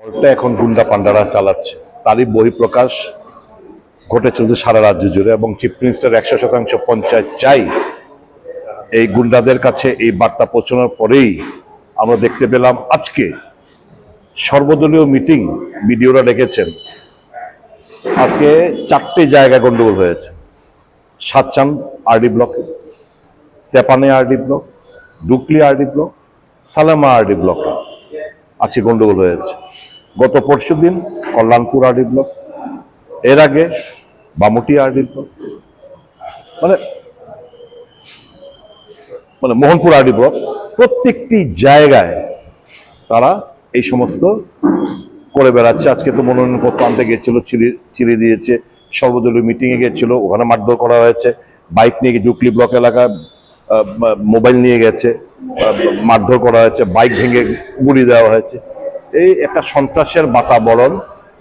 দলটা এখন গুন্ডা পান্ডারা চালাচ্ছে। তারই বহিঃপ্রকাশ ঘটে চলছে সারা রাজ্য জুড়ে এবং চিফ মিনিস্টার একশো শতাংশ পঞ্চায়েত চাই এই গুন্ডাদের কাছে এই বার্তা পৌঁছানোর পরেই আমরা দেখতে পেলাম আজকে সর্বদলীয় মিটিং বিডিওরা ডেকেছেন। আজকে চারটে জায়গায় গন্ডগোল হয়েছে। সাতচান আরডি ব্লকে, তেপানে আরডি ব্লক, ডুকলি আরডি ব্লক, সালামা আরডি ব্লকে আজকে গন্ডগোল হয়েছে। গত পরশু দিন কল্যাণপুর আরডি ব্লক এর আগে বামুটি আরডি ব্লক মানে মানে মোহনপুর আরডি ব্লক প্রত্যেকটি জায়গায় তারা এই সমস্ত করে বেড়াচ্ছে। আজকে তো মনোনয়নপত্র আনতে গিয়েছিল চিড়ে চিড়ে দিয়েছে, সর্বদলীয় মিটিংয়ে গিয়েছিল, ওখানে মারধর করা হয়েছে বাইক নিয়ে গিয়ে জুকলি ব্লক এলাকায় মোবাইল নিয়ে গেছে মারধর করা হয়েছে বাইক ভেঙে গুলি দেওয়া হয়েছে। এই একটা সন্ত্রাসের বাতাবরণ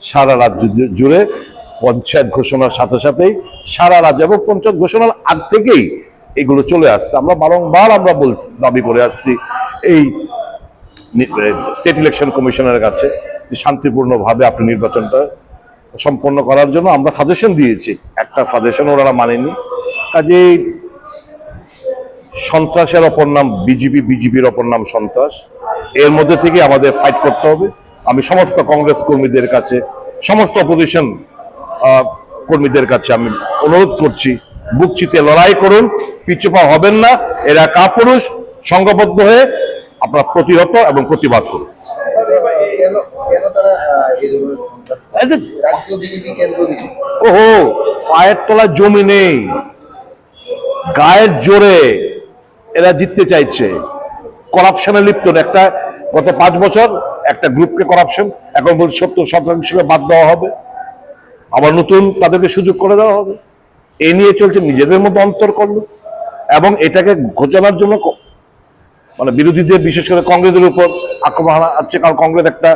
সারা রাজ্য জুড়ে পঞ্চায়েত ঘোষণার সাথে সাথেই সারা রাজ্য এবং পঞ্চায়েত ঘোষণার আগ থেকেই এগুলো চলে আসছে। আমরা বারংবার আমরা বল দাবি করে আসছি এই স্টেট ইলেকশন কমিশনের কাছে যে শান্তিপূর্ণভাবে আপনি নির্বাচনটা সম্পন্ন করার জন্য আমরা সাজেশন দিয়েছি। একটা সাজেশন ওনারা মানেনি। কাজেই সন্ত্রাসের অপর নাম বিজেপি, বিজেপির অপর নাম সন্ত্রাস। এর মধ্যে থেকে আমাদের ফাইট করতে হবে। আমি সমস্ত কংগ্রেস কর্মীদের কাছে সমস্ত অপোজিশন কর্মীদের কাছে আমি অনুরোধ করছি বুক চিতে লড়াই করুন পিছুপা হবেন না এরা কাপুরুষ সংঘবদ্ধ হয়ে আপনারা প্রতিহত এবং প্রতিবাদ করুন। বিজেপি ওহো পায়ের তলায় জমি নেই গায়ের জোরে এরা জিততে চাইছে। করাপশনে লিপ্ত একটা গত পাঁচ বছর একটা গ্রুপকে করাপশন এখন বলছে সত্তর শতাংশকে বাদ দেওয়া হবে। আবার নতুন তাদেরকে সুযোগ করে দেওয়া হবে। এ নিয়ে চলছে নিজেদের মধ্যে অন্তর করল এবং এটাকে ঘোচানোর জন্য মানে বিরোধীদের, বিশেষ করে কংগ্রেসের উপর আক্রমণ আছে। কারণ কংগ্রেস একটা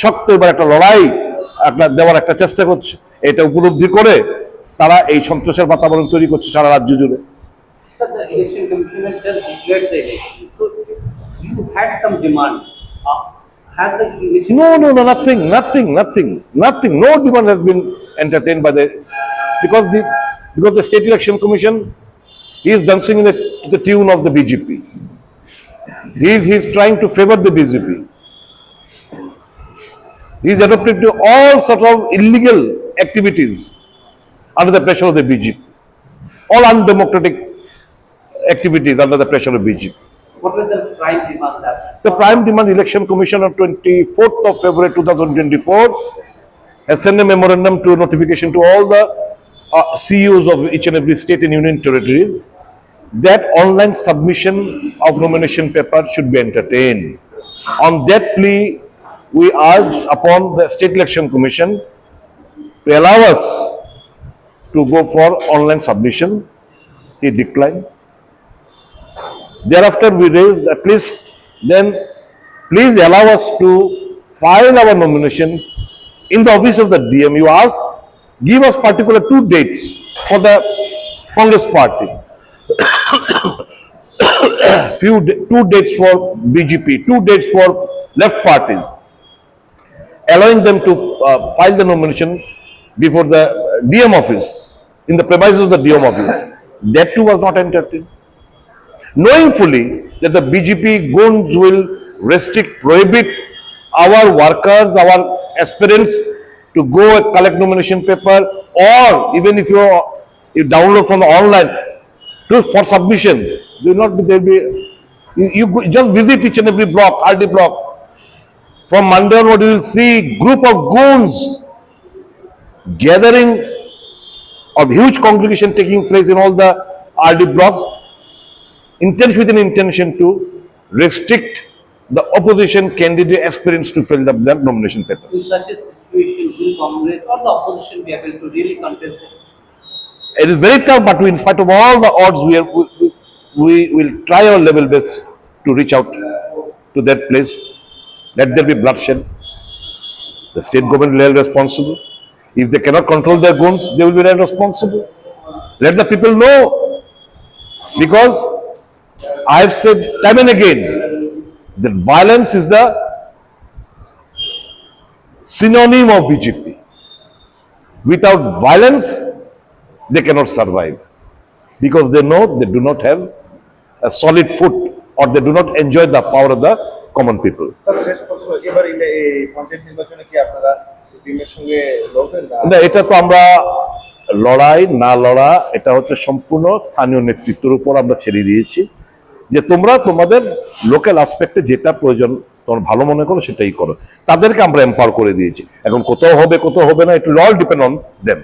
শক্ত এবার একটা লড়াই আপনার দেওয়ার একটা চেষ্টা করছে। এটা উপলব্ধি করে তারা এই সন্ত্রাসের বাতাবরণ তৈরি করছে সারা রাজ্য জুড়ে। Had some demands. Uh, Has the? No, no, no, nothing, nothing, nothing, nothing. No demand has been entertained by the because the because the state election commission he is dancing in the, to the tune of the BJP. He is he is trying to favor the BJP. He is adopted to all sort of illegal activities under the pressure of the BJP. All undemocratic activities under the pressure of BJP. What was the prime demand that? The Prime Demand Election Commission on 24th of February 2024 has sent a memorandum to notification to all the uh, CEOs of each and every state and union territory that online submission of nomination paper should be entertained. On that plea, we urge upon the State Election Commission to allow us to go for online submission. He declined. Thereafter, we raised at least then, please allow us to file our nomination in the office of the DM. You ask, give us particular two dates for the Congress party. Few, two dates for BGP, two dates for left parties. Allowing them to uh, file the nomination before the DM office, in the premises of the DM office. That too was not entertained knowing fully that the BJP goons will restrict, prohibit our workers, our aspirants to go and collect nomination paper or even if you, you download from the online to, for submission, will not be, there be, you, you just visit each and every block, RD block. From Monday onward, you will see group of goons gathering of huge congregation taking place in all the RD blocks intention with an intention to restrict the opposition candidate aspirants to fill up their nomination papers. In such a situation, will Congress or the opposition be able to really contest it? It is very tough, but we, in spite of all the odds, we, are, we, we will try our level best to reach out to that place. Let there be bloodshed. The state government will be responsible. If they cannot control their goons, they will be responsible. Let the people know. Because I have said time and again that violence is the synonym of BJP. Without violence, they cannot survive because they know they do not have a solid foot or they do not enjoy the power of the common people. না এটা তো আমরা লড়াই না লড়া এটা হচ্ছে সম্পূর্ণ স্থানীয় নেতৃত্বের উপর আমরা ছেড়ে দিয়েছি যে তোমরা তোমাদের লোকাল আসপেক্টে যেটা প্রয়োজন তোমার ভালো মনে করো সেটাই করো। তাদেরকে আমরা এম্পাওয়ার করে দিয়েছি। এখন কোথাও হবে কোথাও হবে না it will all depend on them